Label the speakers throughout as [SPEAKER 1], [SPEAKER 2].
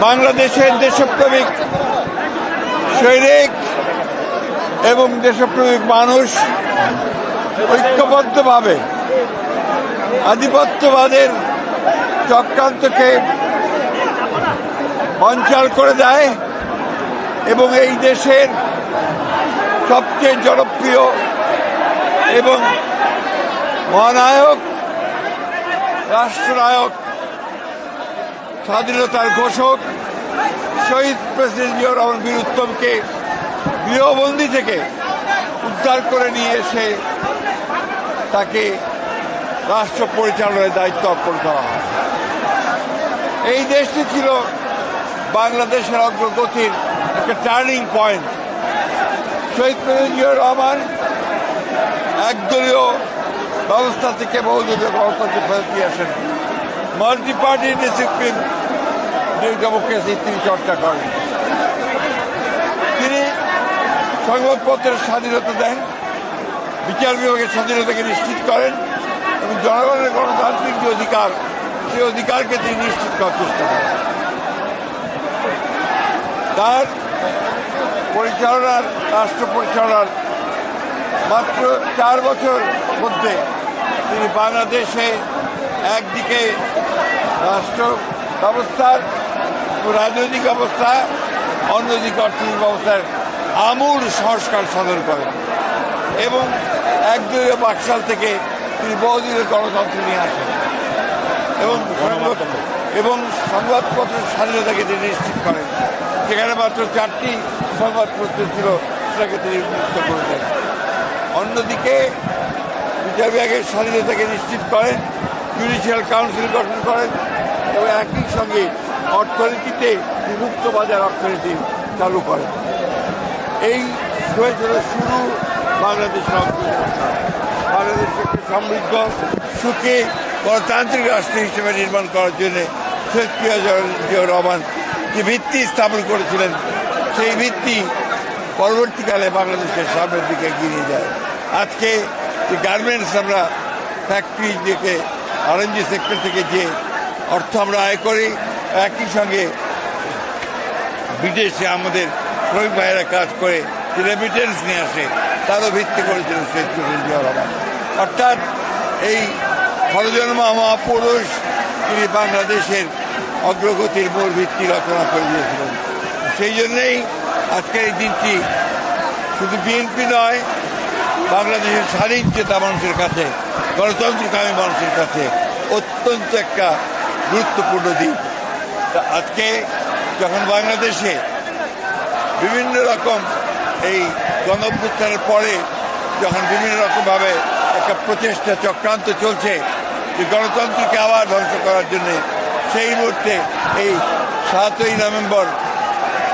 [SPEAKER 1] বাংলাদেশের দেশপ্রেমিক সৈনিক এবং দেশপ্রেমিক মানুষ ঐক্যবদ্ধভাবে আধিপত্যবাদের চক্রান্তকে বঞ্চাল করে দেয় এবং এই দেশের সবচেয়ে জনপ্রিয় এবং মহানায়ক, রাষ্ট্রনায়ক স্বাধীনতার ঘোষক, শহীদ প্রেসিডেন্ট জিয়াউর রহমান বীর উত্তমকে গৃহবন্দী থেকে উদ্ধার করে নিয়ে এসে তাকে রাষ্ট্র পরিচালনার দায়িত্ব অর্পণ করা হয়। এই দেশটি ছিল বাংলাদেশের অগ্রগতির একটা টার্নিং পয়েন্ট শহীদ প্রেসিডেন্ট রহমান একদলীয় ব্যবস্থা থেকে বহুদলীয় ব্যবস্থাকে ফেরত দিয়ে আসেন। মাল্টি পার্টি ডিসিপ্লিন ডেমোক্রেসি তিনি চর্চা করেন। তিনি সংবাদপত্রের স্বাধীনতা দেন, বিচার বিভাগের স্বাধীনতাকে নিশ্চিত করেন, এবং জনগণের গণতান্ত্রিক যে অধিকার, সেই অধিকারকে তিনি নিশ্চিত করার চেষ্টা করেন। তার পরিচালনার, রাষ্ট্র পরিচালনার মাত্র চার বছর মধ্যে তিনি বাংলাদেশে একদিকে রাষ্ট্র ব্যবস্থার রাজনৈতিক ব্যবস্থা অন্যদিকে অর্থনৈতিক ব্যবস্থার আমূল সংস্কার সাধন করেন এবং একদলীয় বাকশাল থেকে তিনি বহুদিনের গণতন্ত্র নিয়ে আসেন। এবং এবং সংবাদপত্রের স্বাধীনতাকে তিনি নিশ্চিত করেন। সেখানে মাত্র চারটি সংবাদপত্র ছিল সেটাকে তিনি মুক্ত করে দেন অন্যদিকে বিচার বিভাগের স্বাধীনতাকে নিশ্চিত করেন জুডিশিয়াল কাউন্সিল গঠন করেন এবং একই সঙ্গে অর্থনীতিতে মুক্ত বাজার অর্থনীতি চালু করেন। এই হয়েছিল শুরু বাংলাদেশের অগ্রযাত্রা বাংলাদেশকে একটি সমৃদ্ধ, সুখী, গণতান্ত্রিক রাষ্ট্র হিসেবে নির্মাণ করার জন্য শেখ জিয়াউর রহমান যে ভিত্তি স্থাপন করেছিলেন, সেই ভিত্তি পরবর্তীকালে বাংলাদেশকে সামনের দিকে এগিয়ে যায় আজকে যে গার্মেন্টস আমরা ফ্যাক্টরি থেকে আরএনজি সেক্টর থেকে যে অর্থ আমরা আয় করি, একই সঙ্গে বিদেশে আমাদের শ্রমিক ভাইয়েরা কাজ করে, যে রেমিটেন্স নিয়ে আসে, তারও ভিত্তি করেছিলেন অর্থাৎ এই খরজন্মা মহাপুরুষ তিনি বাংলাদেশের অগ্রগতির মূল ভিত্তি রচনা করে দিয়েছিলেন। সেই জন্যেই আজকের এই দিনটি শুধু বিএনপি নয়, বাংলাদেশের স্বাধীন চেতা মানুষের কাছে গণতন্ত্রকামী মানুষের কাছে অত্যন্ত একটা গুরুত্বপূর্ণ দিন আজকে যখন বাংলাদেশে বিভিন্ন রকম এই গণভ্যুত্থানের পরে যখন বিভিন্ন রকমভাবে একটা প্রচেষ্টা চক্রান্ত চলছে যে গণতন্ত্রকে আবার ধ্বংস করার জন্য, সেই মুহূর্তে এই সাতই নভেম্বর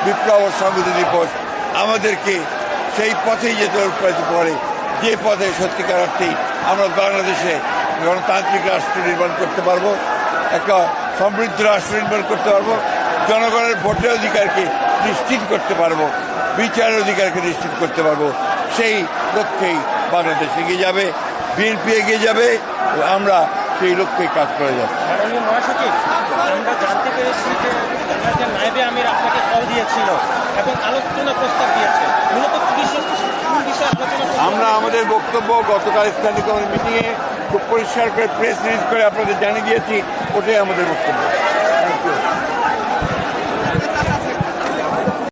[SPEAKER 1] বিপ্লব সংবিধান দিবস আমাদেরকে সেই পথেই যেতে অনুপ্রাণিত করে, যে পথে সত্যিকার অর্থেই আমরা বাংলাদেশে গণতান্ত্রিক রাষ্ট্র নির্মাণ করতে পারব, একটা সমৃদ্ধ রাষ্ট্র নির্মাণ করতে পারব, জনগণের ভোটের অধিকারকে নিশ্চিত করতে পারব, বিচারের অধিকারকে নিশ্চিত করতে পারব, সেই লক্ষ্যেই বাংলাদেশ এগিয়ে যাবে, বিএনপি এগিয়ে যাবে, আমরা সেই লক্ষ্যেই কাজ করে যাচ্ছি।
[SPEAKER 2] আমরা জানতে পেরেছি যে নায়েবে আমির আপনাকে দিয়েছিল এবং আলোচনা প্রস্তাব দিয়েছে। মূলত
[SPEAKER 1] আমরা আমাদের বক্তব্য গতকাল স্থানীয় কমিটি মিটিংয়ে খুব পরিষ্কার করে প্রেস রিলিজ করে আপনাদের জানিয়ে দিয়েছি ওটাই আমাদের বক্তব্য।